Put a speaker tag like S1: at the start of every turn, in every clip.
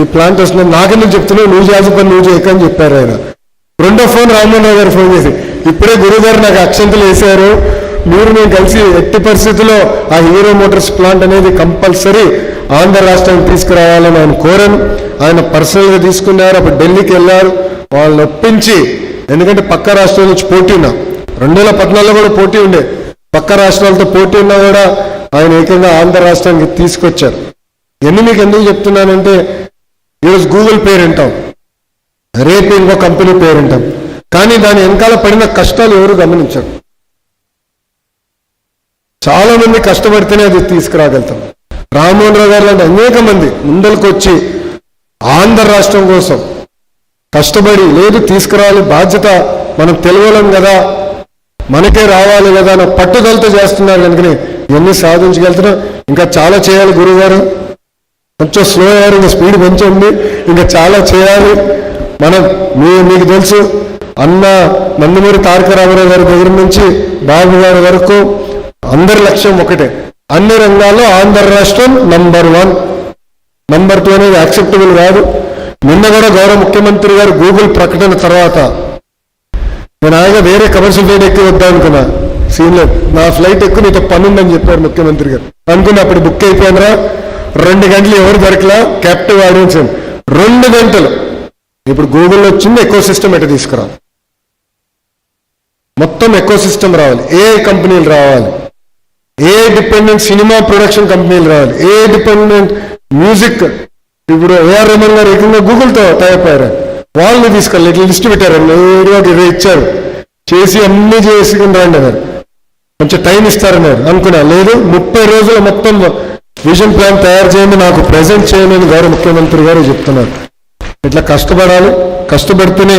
S1: ఈ ప్లాంట్ వస్తున్నాం నాకెందుకు చెప్తున్నావు? నువ్వు చేయాల్సిన పని నువ్వు చేయకని చెప్పారు ఆయన. రెండో ఫోన్ రామ్మోహన్ గారు ఫోన్ చేసి ఇప్పుడే గురుగారు నాకు అక్షంతలు వేశారు. మీరు మేము కలిసి ఎట్టి పరిస్థితుల్లో ఆ హీరో మోటార్స్ ప్లాంట్ అనేది కంపల్సరీ ఆంధ్ర రాష్ట్రానికి తీసుకురావాలని ఆయన కోరాను ఆయన పర్సనల్గా తీసుకున్నారు అప్పుడు ఢిల్లీకి వెళ్ళారు. వాళ్ళని ఒప్పించి ఎందుకంటే పక్క రాష్ట్రాల నుంచి పోటీ ఉన్నా. రెండు వేల పద్నాలుగులో కూడా పోటీ ఉండే. పక్క రాష్ట్రాలతో పోటీ ఉన్నా కూడా ఆయన ఏకంగా ఆంధ్ర రాష్ట్రానికి తీసుకొచ్చారు. ఎన్ని మీకు ఎందుకు చెప్తున్నానంటే ఈరోజు గూగుల్ పేరు వింటాం రేపు ఇంకో కంపెనీ పేరు వింటాం కానీ దాని వెనకాల పడిన కష్టాలు ఎవరు గమనించరు. చాలా మంది కష్టపడితేనే అది తీసుకురాగలుగుతాం. రామ్మోహన్ రావు గారు లాంటి అనేక మంది ముందలకు వచ్చి ఆంధ్ర రాష్ట్రం కోసం కష్టపడి లేదు తీసుకురావాలి బాధ్యత మనం తెలియలేం కదా మనకే రావాలి కదా అన్న పట్టుదలతో చేస్తున్నారు కనుకనే ఇవన్నీ సాధించగలుగుతున్నాం. ఇంకా చాలా చేయాలి గురువు గారు. కొంచెం స్లో అయ్యారు ఇంకా స్పీడ్ పెంచండి ఇంకా చాలా చేయాలి. మనం మీ మీకు తెలుసు అన్న నందమూరి తారక రామారావు గారి దగ్గర నుంచి బాబు గారి వరకు అందరి లక్ష్యం ఒకటే. అన్ని రంగాల్లో ఆంధ్ర రాష్ట్రం నంబర్ వన్ నంబర్ టూ అనేది యాక్సెప్టబుల్ కాదు. నిన్న కూడా గౌరవ ముఖ్యమంత్రి గారు గూగుల్ ప్రకటన తర్వాత నేను ఆగా వేరే కమర్షియల్ ఫ్లైట్ ఎక్కి వద్దా అనుకున్నా. సీన్లో నా ఫ్లైట్ ఎక్కువ నీతో పనుందని చెప్పారు ముఖ్యమంత్రి గారు. అనుకుని అప్పుడు బుక్ అయిపోయినరా రెండు గంటలు ఎవరు దొరకలా? క్యాప్టివ్ ఆడియన్స్ రెండు గంటలు. ఇప్పుడు గూగుల్లో వచ్చింది ఎక్కువ సిస్టమ్ ఎట్లా తీసుకురా మొత్తం ఎక్కువ సిస్టమ్ రావాలి. ఏ కంపెనీలు రావాలి? ఏ డిపెండెంట్ సినిమా ప్రొడక్షన్ కంపెనీలు రావాలి? ఏ డిపెండెంట్ మ్యూజిక్ ఇప్పుడు ఏఆర్ రమన్ గారు ఏకంగా గూగుల్తో టైప్ వాళ్ళని తీసుకెళ్ళి ఇట్లా లిస్ట్ పెట్టారు. నేరుగా ఇరవై ఇచ్చారు. చేసి అన్ని చేసుకుని రండి అన్నారు. కొంచెం టైం ఇస్తారన్నారు. అనుకున్నా. లేదు ముప్పై రోజులు మొత్తం విజన్ ప్లాన్ తయారు చేయండి నాకు ప్రజెంట్ చేయమని గౌరవ ముఖ్యమంత్రి గారు చెప్తున్నారు. ఇట్లా కష్టపడాలి. కష్టపడితేనే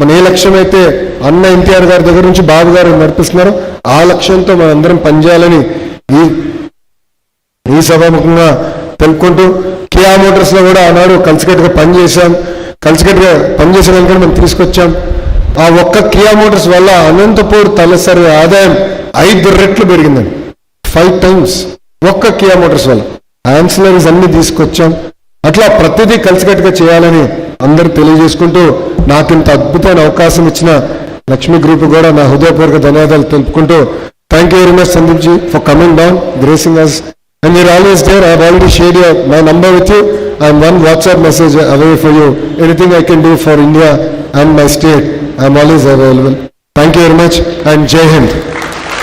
S1: మన ఏ లక్ష్యం అయితే అన్న ఎన్టీఆర్ గారి దగ్గర నుంచి బాబు గారు నడిపిస్తున్నారో ఆ లక్ష్యంతో మనం అందరం పనిచేయాలని ఈ ఈ సభాముఖంగా తెలుపుకుంటూ కియా మోటార్స్లో కూడా ఆనాడు కలిసికట్టుగా పనిచేశాం. కలిసికట్టుగా పనిచేసిన కనుక మనం తీసుకొచ్చాం. ఆ ఒక్క కియా మోటార్స్ వల్ల అనంతపూర్ తలసరి ఆదాయం ఐదు రెట్లు పెరిగిందండి. ఫైవ్ టైమ్స్ ఒక్క కిలోమీటర్స్ వల్ల. ఆన్సిలరీస్ అన్ని తీసుకొచ్చాం. అట్లా ప్రతిదీ కలిసికట్టుగా చేయాలని అందరు తెలియజేసుకుంటూ నాకు ఇంత అద్భుతమైన అవకాశం ఇచ్చిన లక్ష్మీ గ్రూప్ కూడా నా హృదయపూర్వక ధన్యవాదాలు తెలుపుకుంటూ thank you very much Sandeep ji for coming down gracing us and your always there I have share you my number with you I'm one WhatsApp message away for you anything I can do for India and my state I'm always available thank you very much and Jai Hind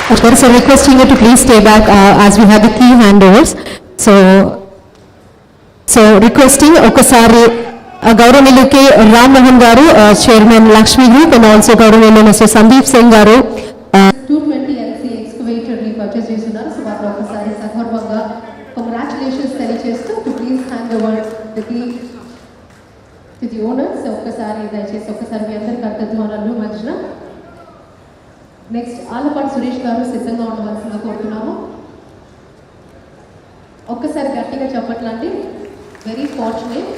S2: Of course, I'm requesting you to please stay back uh, as we have the key handovers. So, so requesting ఒకసారి uh, గౌరవనీయులు K Ram Mohan గారు chairman Lakshmi group and also గౌరవనీయులు mister Sandeep Singh గారు
S3: two twenty LC ఎక్స్కవేటర్ని purchase చేస్తున్నారు so వాటిని ఒకసారి సగర్వంగా కంగ్రాచులేషన్స్ తెలియజేస్తూ to please hand over the key to the owners ఒక్కసారి దయచేసి ఒక్కసారి మీ అందరి కర్తత్వాలను మధ్యన నెక్స్ట్ ఆలపాటి సురేష్ గారు సిద్ధంగా ఉండవలసిందిగా కోరుతున్నాము. ఒక్కసారి గట్టిగా చెప్పట్లండి. Very fortunate